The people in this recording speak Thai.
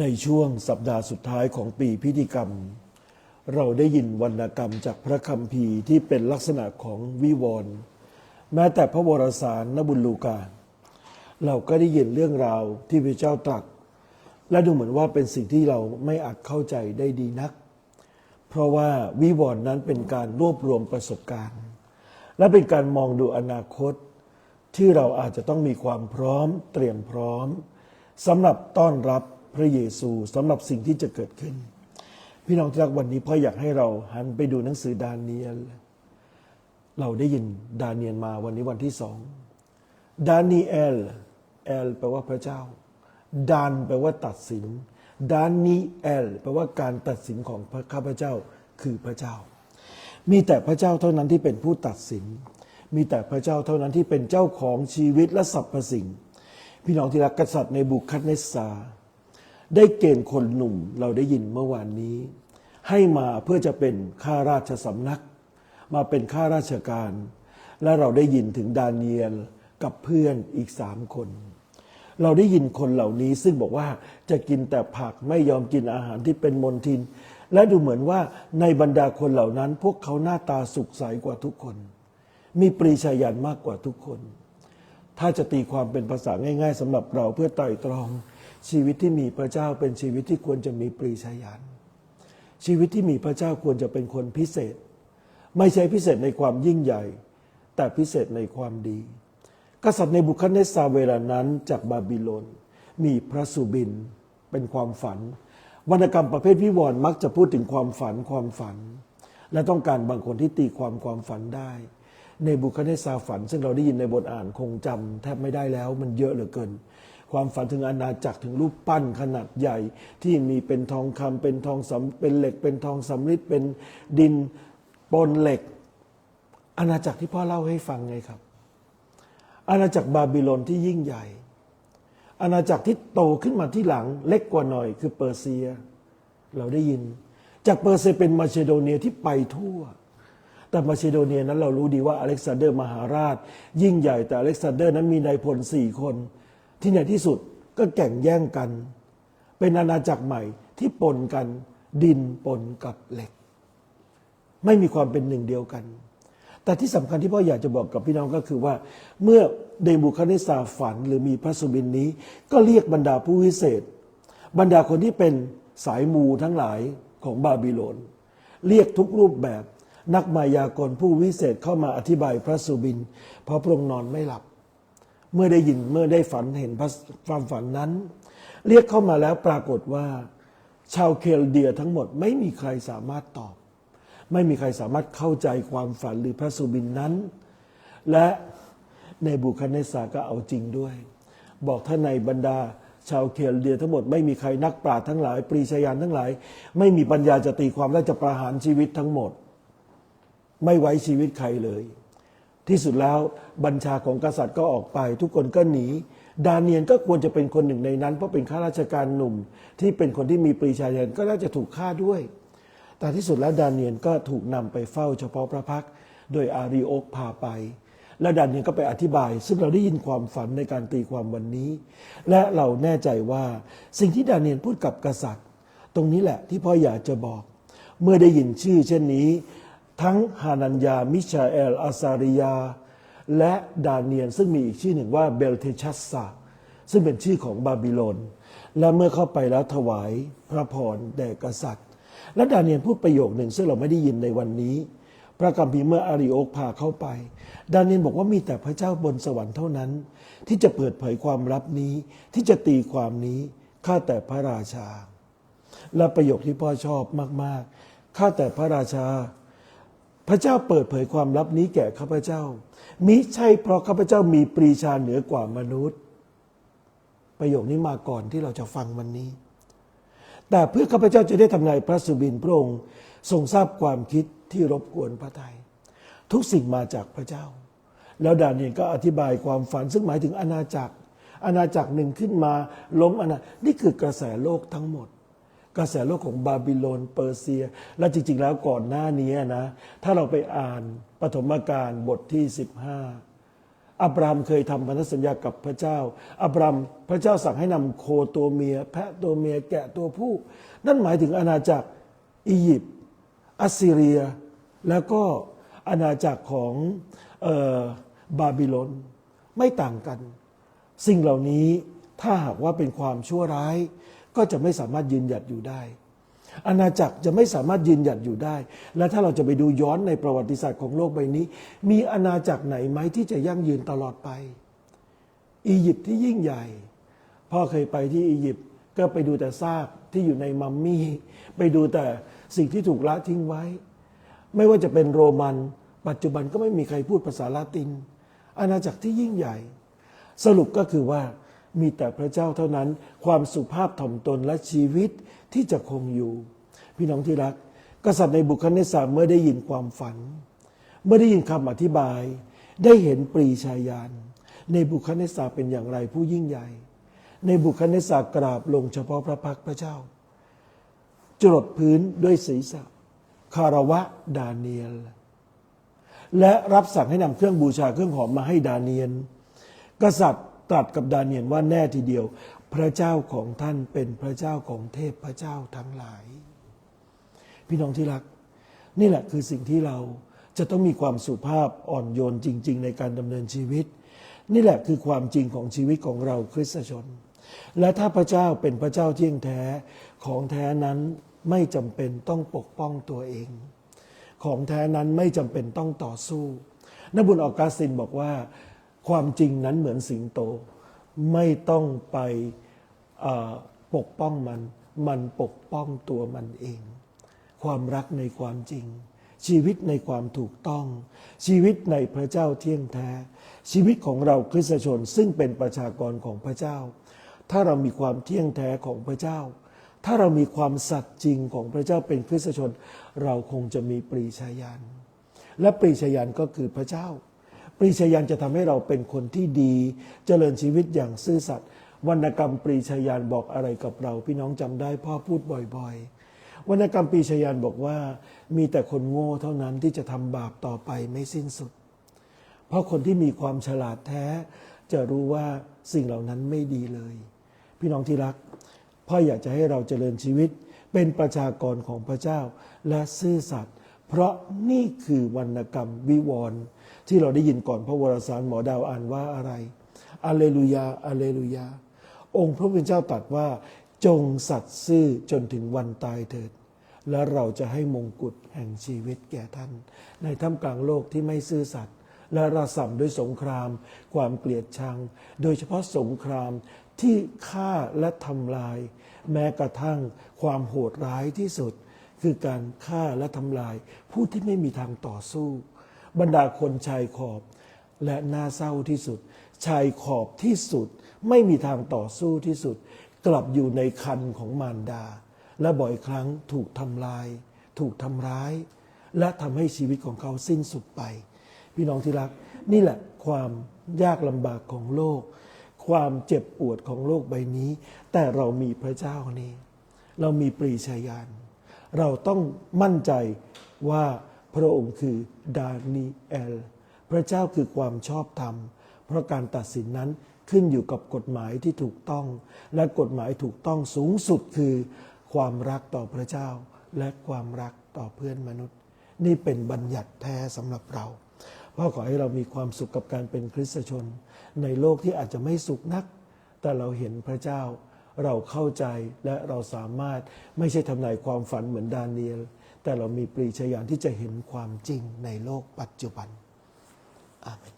ในช่วงสัปดาห์สุดท้ายของปีพิธีกรรม เราได้ยินวรรณกรรมจากพระคัมภีร์ที่เป็นลักษณะของวิวรณ์แม้แต่พระวรสารนบุญลูกาเราก็ได้ยินเรื่องราวที่พระเจ้าตรัส และดูเหมือนว่าเป็นสิ่งที่เราไม่อาจเข้าใจได้ดีนัก เพราะว่าวิวรณ์นั้นเป็นการรวบรวมประสบการณ์ และเป็นการมองดูอนาคต ที่เราอาจจะต้องมีความพร้อมเตรียมพร้อมสำหรับต้อนรับ ระเยซูสำหรับสิ่งที่จะเกิดขึ้น พี่น้องที่รักวันนี้พ่ออยากให้เราหันไปดูหนังสือดาเนียลเราได้ยินดาเนียลมาวันนี้วันที่สองดานีเอลเอลแปลว่าพระเจ้าดานแปลว่าตัดสินดานีเอลแปลว่าการตัดสินของพระข้าพเจ้าคือพระเจ้า มีแต่พระเจ้าเท่านั้นที่เป็นผู้ตัดสิน มีแต่พระเจ้าเท่านั้นที่เป็นเจ้าของชีวิตและสรรพสิ่ง พี่น้องที่รักกษัตริย์ในบุคคัดเนสซา ได้เกณฑ์คนหนุ่มเราได้ยินเมื่อวานนี้ ให้มาเพื่อจะเป็นข้าราชสำนัก มาเป็นข้าราชการ และเราได้ยินถึงดาเนียลกับเพื่อนอีกสามคน เราได้ยินคนเหล่านี้ซึ่งบอกว่าจะกินแต่ผักไม่ยอมกินอาหารที่เป็นมลทิน และดูเหมือนว่าในบรรดาคนเหล่านั้น พวกเขาหน้าตาสุขใสกว่าทุกคน มีปรีชายันมากกว่าทุกคน ถ้าจะตีความเป็นภาษาง่าย ๆสำหรับเราเพื่อไต่ตรอง ชีวิตที่มีพระเจ้าเป็นชีวิตที่ควรจะมีปรีชายันชีวิตที่มีพระเจ้าควรจะเป็นคนพิเศษ ไม่ใช่พิเศษในความยิ่งใหญ่ แต่พิเศษในความดี กษัตริย์ในบุคคลเนสซาเวลานั้นจากบาบิโลน มีพระสุบิน เป็นความฝัน วรรณกรรมประเภทวิวรณ์มักจะพูดถึงความฝันความฝัน และต้องการบางคนที่ตีความความฝันได้ ในบุคคลเนสซาฝัน ซึ่งเราได้ยินในบทอ่านคงจำแทบไม่ได้แล้วมันเยอะเหลือเกิน ความฝันถึงอาณาจักรถึงรูปปั้นขนาดใหญ่ ที่มีเป็นทองคำเป็นทองสำเป็นเหล็ก เป็นทองสำริดเป็นดินปนเหล็ก อาณาจักรที่พ่อเล่าให้ฟังไงครับ อาณาจักรบาบิโลนที่ยิ่งใหญ่ อาณาจักรที่โตขึ้นมาที่หลังเล็กกว่าหน่อยคือเปอร์เซีย เราได้ยิน จากเปอร์เซียเป็นมาซิโดเนียที่ไปทั่วแต่มาซิโดเนียนั้นเรารู้ดีว่าอเล็กซานเดอร์มหาราช ยิ่งใหญ่แต่อเล็กซานเดอร์นั้นมีนายพลสี่คน ที่ในที่สุดก็แข่งแย่งกัน เป็นอาณาจักรใหม่ที่ปนกัน ดินปนกับเหล็ก ไม่มีความเป็นหนึ่งเดียวกัน แต่ที่สำคัญที่พ่ออยากจะบอกกับพี่น้องก็คือว่า เมื่อเดบุคณิสาฝันหรือมีพระสุบินนี้ ก็เรียกบรรดาผู้วิเศษ บรรดาคนที่เป็นสายมูทั้งหลายของบาบิโลน เรียกทุกรูปแบบนักมายากลผู้วิเศษเข้ามาอธิบายพระสุบิน เพราะพระองค์นอนไม่หลับ เมื่อได้ยินเมื่อได้ฝันเห็นความฝันนั้น เรียกเข้ามาแล้วปรากฏว่า ชาวเคลเดียทั้งหมดไม่มีใครสามารถตอบ ไม่มีใครสามารถเข้าใจความฝันหรือพระสุบินนั้น และในบุคเนสาก็เอาจริงด้วย บอกท่านในบรรดาชาวเคลเดียทั้งหมดไม่มีใครนักปราชญ์ทั้งหลาย ปรีชายันทั้งหลาย ไม่มีปัญญาจะตีความและจะประหารชีวิตทั้งหมด ไม่ไว้ชีวิตใครเลย ที่สุดแล้วบัญชาของกษัตริย์ก็ออกไป ทุกคนก็หนี ดาเนียนก็ควรจะเป็นคนหนึ่งในนั้น เพราะเป็นข้าราชการหนุ่ม ที่เป็นคนที่มีปรีชายันก็น่าจะถูกฆ่าด้วย แต่ที่สุดแล้วดาเนียนก็ถูกนำไปเฝ้าเฉพาะพระพักโดยอารีโอกพาไป และดาเนียนก็ไปอธิบาย ซึ่งเราได้ยินความฝันในการตีความวันนี้ และเราแน่ใจว่าสิ่งที่ดาเนียนพูดกับกษัตริย์ ตรงนี้แหละที่พ่ออยากจะบอก เมื่อได้ยินชื่อเช่นนี้ ทั้งฮานัญญา มิชาเอล อาซาริยา และดาเนียนซึ่งมีอีกชื่อหนึ่งว่าเบลเทชัสซาซึ่งเป็นชื่อของบาบิโลน และเมื่อเข้าไปแล้วถวายพระพรแด่กษัตริย์ และดาเนียนพูดประโยคหนึ่งซึ่งเราไม่ได้ยินในวันนี้ พระกัมภีเมื่ออาริโอกพาเข้าไป ดาเนียนบอกว่ามีแต่พระเจ้าบนสวรรค์เท่านั้น ที่จะเปิดเผยความลับนี้ ที่จะตีความนี้ข้าแต่พระราชา และประโยคที่พ่อชอบมาก ๆข้าแต่พระราชา พระเจ้าเปิดเผยความลับนี้แก่ข้าพเจ้า มิใช่เพราะข้าพเจ้ามีปรีชาเหนือกว่ามนุษย์ ประโยคนี้มาก่อนที่เราจะฟังวันนี้ แต่เพื่อข้าพเจ้าจะได้ทำนายพระสุบินพระองค์ทรงทราบความคิดที่รบกวนพระทยัยทุกสิ่งมาจากพระเจ้า แล้วดาเนียลก็อธิบายความฝันซึ่งหมายถึงอาณาจักร อาณาจักรหนึ่งขึ้นมาล้มอาณานี่คือกระแสโลกทั้งหมด กระแสโลกของบาบิโลนเปอร์เซีย และจริง ๆ แล้วก่อนหน้านี้นะ ถ้าเราไปอ่านปฐมกาลบทที่ 15อับรามเคยทำพันธสัญญากับพระเจ้าอับรามพระเจ้าสั่งให้นำโคตัวเมีย แพะตัวเมียแกะตัวผู้ นั่นหมายถึงอาณาจักรอียิปต์อัสซีเรีย แล้วก็อาณาจักรของออบาบิโลนไม่ต่างกัน สิ่งเหล่านี้ถ้าหากว่าเป็นความชั่วร้าย ก็จะไม่สามารถยืนหยัดอยู่ได้ อาณาจักรจะไม่สามารถยืนหยัดอยู่ได้ และถ้าเราจะไปดูย้อนในประวัติศาสตร์ของโลกใบนี้ มีอาณาจักรไหนไหมที่จะยั่งยืนตลอดไป อียิปต์ที่ยิ่งใหญ่ พ่อเคยไปที่อียิปต์ก็ไปดูแต่ซากที่อยู่ในมัมมี่ ไปดูแต่สิ่งที่ถูกละทิ้งไว้ ไม่ว่าจะเป็นโรมัน ปัจจุบันก็ไม่มีใครพูดภาษาลาติน อาณาจักรที่ยิ่งใหญ่ สรุปก็คือว่า มีแต่พระเจ้าเท่านั้น ความสุภาพถ่อมตนและชีวิตที่จะคงอยู่ พี่น้องที่รัก กษัตริย์ในบุคคลในสามเมื่อได้ยินความฝัน เมื่อได้ยินคำอธิบาย ได้เห็นปรีชายาน ในบุคคลในสาเป็นอย่างไรผู้ยิ่งใหญ่ ในบุคคลในสากราบลงเฉพาะพระพักพระเจ้า จรดพื้นด้วยศีรษะคารวะดาเนียล และรับสั่งให้นำเครื่องบูชาเครื่องหอมมาให้ดาเนียล กษัตริย์ ตรัสกับดาเนียลว่าแน่ทีเดียว พระเจ้าของท่านเป็นพระเจ้าของเทพพระเจ้าทั้งหลาย พี่น้องที่รัก นี่แหละคือสิ่งที่เราจะต้องมีความสุภาพอ่อนโยนจริง ๆ ในการดำเนินชีวิต นี่แหละคือความจริงของชีวิตของเราคริสตชน และถ้าพระเจ้าเป็นพระเจ้าเที่ยงแท้ของแท้นั้นไม่จำเป็นต้องปกป้องตัวเอง ของแท้นั้นไม่จำเป็นต้องต่อสู้นบุญออกกาสตินบอกว่า ความจริงนั้นเหมือนสิงโต ไม่ต้องไปปกป้องมัน มันปกป้องตัวมันเอง ความรักในความจริง ชีวิตในความถูกต้อง ชีวิตในพระเจ้าเที่ยงแท้ ชีวิตของเราคริสตชนซึ่งเป็นประชากรของพระเจ้า ถ้าเรามีความเที่ยงแท้ของพระเจ้า ถ้าเรามีความสัตย์จริงของพระเจ้าเป็นคริสตชน เราคงจะมีปรีชาญาณและปรีชาญาณก็คือพระเจ้า ปรีชาญาณจะทำให้เราเป็นคนที่ดี เจริญชีวิตอย่างซื่อสัตย์วรรณกรรมปรีชาญาณบอกอะไรกับเรา พี่น้องจำได้พ่อพูดบ่อย ๆ วรรณกรรมปรีชาญาณบอกว่า มีแต่คนโง่เท่านั้นที่จะทำบาปต่อไปไม่สิ้นสุด เพราะคนที่มีความฉลาดแท้ จะรู้ว่าสิ่งเหล่านั้นไม่ดีเลย พี่น้องที่รัก พ่ออยากจะให้เราเจริญชีวิตเป็นประชากรของพระเจ้าและซื่อสัตย์ เพราะนี่คือวรรณกรรมวิวรณ์ที่เราได้ยินก่อนพระวรสารหมอดาวอ่านว่าอะไรอเลลูยาอเลลูยา องค์พระผู้เป็นเจ้าตรัสว่า จงสัตย์ซื่อจนถึงวันตายเถิด และเราจะให้มงกุฎแห่งชีวิตแก่ท่าน ในท่ามกลางโลกที่ไม่ซื่อสัตย์และระส่ำด้วยสงคราม ความเกลียดชัง โดยเฉพาะสงครามที่ฆ่าและทำลาย แม้กระทั่งความโหดร้ายที่สุด คือการฆ่าและทำลาย ผู้ที่ไม่มีทางต่อสู้ บรรดาคนชายขอบและน่าเศร้าที่สุด ชายขอบที่สุด ไม่มีทางต่อสู้ที่สุด กลับอยู่ในคันของมารดา และบ่อยครั้งถูกทำลาย ถูกทำร้าย และทำให้ชีวิตของเขาสิ้นสุดไป พี่น้องที่รัก นี่แหละความยากลำบากของโลก ความเจ็บปวดของโลกใบนี้ แต่เรามีพระเจ้านี้ เรามีปรีชาญาณ เราต้องมั่นใจว่าพระองค์คือดานีเอล พระเจ้าคือความชอบธรรม เพราะการตัดสินนั้นขึ้นอยู่กับกฎหมายที่ถูกต้อง และกฎหมายถูกต้องสูงสุดคือ ความรักต่อพระเจ้า และความรักต่อเพื่อนมนุษย์ นี่เป็นบัญญัติแท้สำหรับเราพ่อขอให้เรามีความสุขกับการเป็นคริสตชน ในโลกที่อาจจะไม่สุขนัก แต่เราเห็นพระเจ้า เราเข้าใจและเราสามารถไม่ใช่ทำนายความฝันเหมือนดาเนียลแต่เรามีปรีชาญาณที่จะเห็นความจริงในโลกปัจจุบันอาเมน